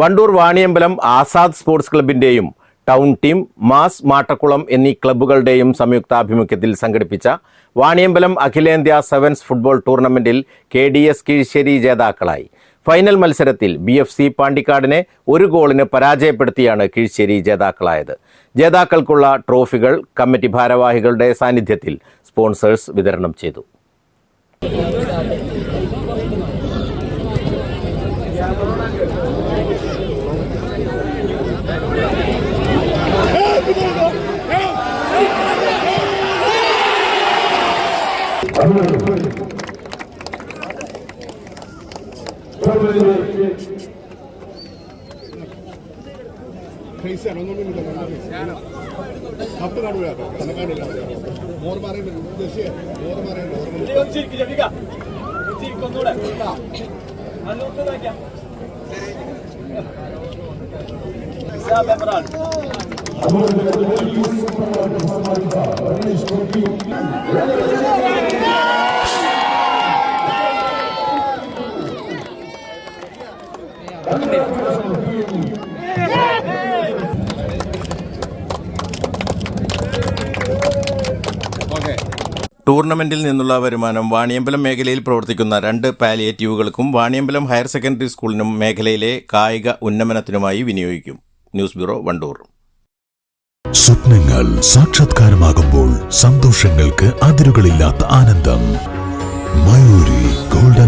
Wandoor Vaniyambalam Azad sports ക്ലബിന്റെയും town team mass Mattakkulam എന്നീ ക്ലബ്ബുകളുടെയും സംയുക്താഭിമുഖ്യത്തിൽ സംഘടിപ്പിച്ച വാണിയമ്പലം അഖിലേന്ത്യാ സെവൻസ് ഫുട്ബോൾ ടൂർണമെന്റിൽ കെ ഡി എസ് കീഴ്ശ്ശേരി ജേതാക്കളായി. ഫൈനൽ മത്സരത്തിൽ ബി എഫ് സി പാണ്ടിക്കാടിനെ ഒരു ഗോളിന് പരാജയപ്പെടുത്തിയാണ് കീഴ്ശ്ശേരി ജേതാക്കളായത്. ജേതാക്കൾക്കുള്ള ട്രോഫികൾ കമ്മിറ്റി ഭാരവാഹികളുടെ സാന്നിധ്യത്തിൽ സ്പോൺസേഴ്സ് വിതരണം ചെയ്തു. കപ്പ് കാണൂല കണക്കാണില്ല മോറ് പറയുന്നുണ്ട് ജെസ്സി മോറ് പറയുന്നുണ്ട് ടൂർണമെന്റിൽ നിന്നുള്ള വരുമാനം വാണിയമ്പലം മേഖലയിൽ പ്രവർത്തിക്കുന്ന രണ്ട് പാലിയേറ്റീവുകൾക്കും വാണിയമ്പലം ഹയർ സെക്കൻഡറി സ്കൂളിനും മേഖലയിലെ കായിക ഉന്നമനത്തിനുമായി വിനിയോഗിക്കും. News bureau Wandoor. സ്വപ്നങ്ങൾ സാക്ഷാത്കാരമാകുമ്പോൾ സന്തോഷങ്ങൾക്ക് അതിരുകളില്ലാത്ത ആനന്ദം. മയൂരി ഗോൾഡൻ